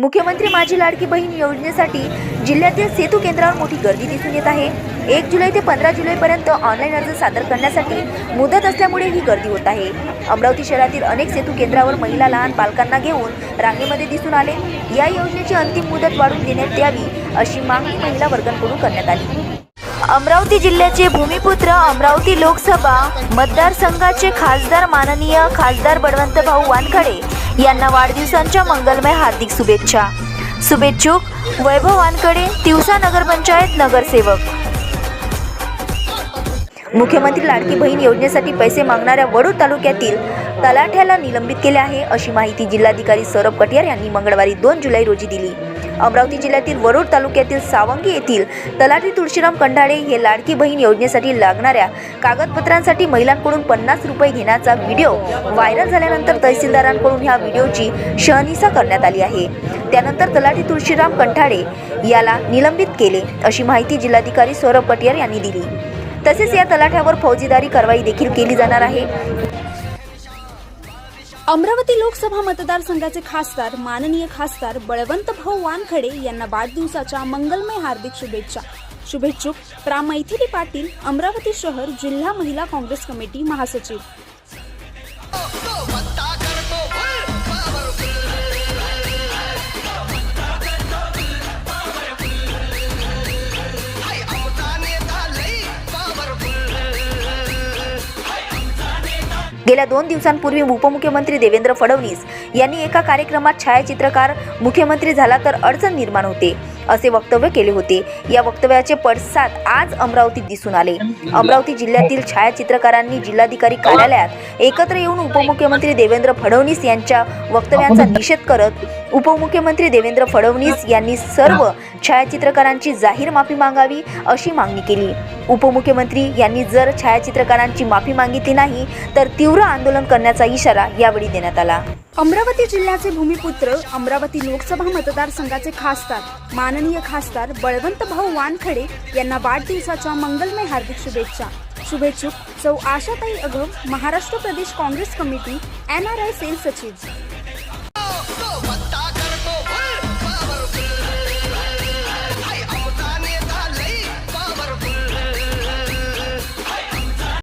मुख्यमंत्री माझी लाडकी बहीण योजनेसाठी जिल्ह्यातील सेतू केंद्रावर मोठी गर्दी दिसून येत आहे. एक जुलै ते पंधरा जुलैपर्यंत ऑनलाईन अर्ज सादर करण्यासाठी मुदत असल्यामुळे ही गर्दी होत आहे. अमरावती शहरातील अनेक सेतू केंद्रावर महिला लहान बालकांना घेऊन रांगेमध्ये दिसून आले. या योजनेची अंतिम मुदत वाढवून देण्यात यावी अशी मागणी महिला वर्गांकडून करण्यात आली. अमरावती जिल्ह्याचे भूमिपुत्र अमरावती लोकसभा मतदारसंघाचे खासदार माननीय खासदार बळवंत भाऊ वानखडे यांना वाढदिवसांच्या मंगलमय हार्दिक शुभेच्छा. शुभेच्छुक वैभव वानखडे तिवसा नगरपंचायत नगरसेवक. मुख्यमंत्री लाडकी बहीण योजनेसाठी पैसे मागणाऱ्या वडूर तालुक्यातील तलाठ्याला निलंबित केले आहे अशी माहिती जिल्हाधिकारी सौरभ कटियार यांनी मंगळवारी दोन जुलै रोजी दिली. अमरावती जिल्ह्यातील वरोड तालुक्यातील सावंगी येथील तलाठी तुळशीराम कंढाळे हे लाडकी बहीण योजनेसाठी लागणाऱ्या कागदपत्रांसाठी महिलांकडून पन्नास रुपये घेण्याचा व्हिडिओ व्हायरल झाल्यानंतर तहसीलदारांकडून ह्या व्हिडिओची शहनिशा करण्यात आली आहे. त्यानंतर तलाठी तुळशीराम कंठाळे याला निलंबित केले अशी माहिती जिल्हाधिकारी सौरभ पटियार यांनी दिली. तसेच या तलाठ्यावर फौजदारी कारवाई देखील केली जाणार आहे. अमरावती लोकसभा मतदारसंघाचे खासदार माननीय खासदार बळवंत भाऊ वानखडे यांना वाढदिवसाच्या मंगलमय हार्दिक शुभेच्छा. शुभेच्छुक प्रा मैथिली पाटील अमरावती शहर जिल्हा महिला काँग्रेस कमिटी महासचिव. गेल्या दोन दिवसांपूर्वी उपमुख्यमंत्री देवेंद्र फडणवीस यांनी एका कार्यक्रमात छायाचित्रकार मुख्यमंत्री झाला तर अडचण निर्माण होते. असे वक्तव्य केले होते. या वक्तव्याचे पडसाद आज अमरावतीत दिसून आले. अमरावती जिल्ह्यातील छायाचित्रकारांनी जिल्हाधिकारी कार्यालयात एकत्र येऊन उपमुख्यमंत्री देवेंद्र फडणवीस यांच्या वक्तव्यांचा निषेध करत उपमुख्यमंत्री देवेंद्र फडणवीस यांनी सर्व छायाचित्रकारांची जाहीर माफी मागावी अशी मागणी केली. उपमुख्यमंत्री यांनी जर छायाचित्रकारांची माफी मागितली नाही तर तीव्र आंदोलन करण्याचा इशारा यावेळी देण्यात आला. अमरावती जिल्ह्याचे भूमिपुत्र अमरावती लोकसभा मतदारसंघाचे खासदार माननीय खासदार बळवंत भाऊ वानखडे यांना वाढदिवसाच्या मंगलमय हार्दिक शुभेच्छा. शुभेच्छुक सौ Ashatai Agam Maharashtra Pradesh Congress committee N R I cell सचिव.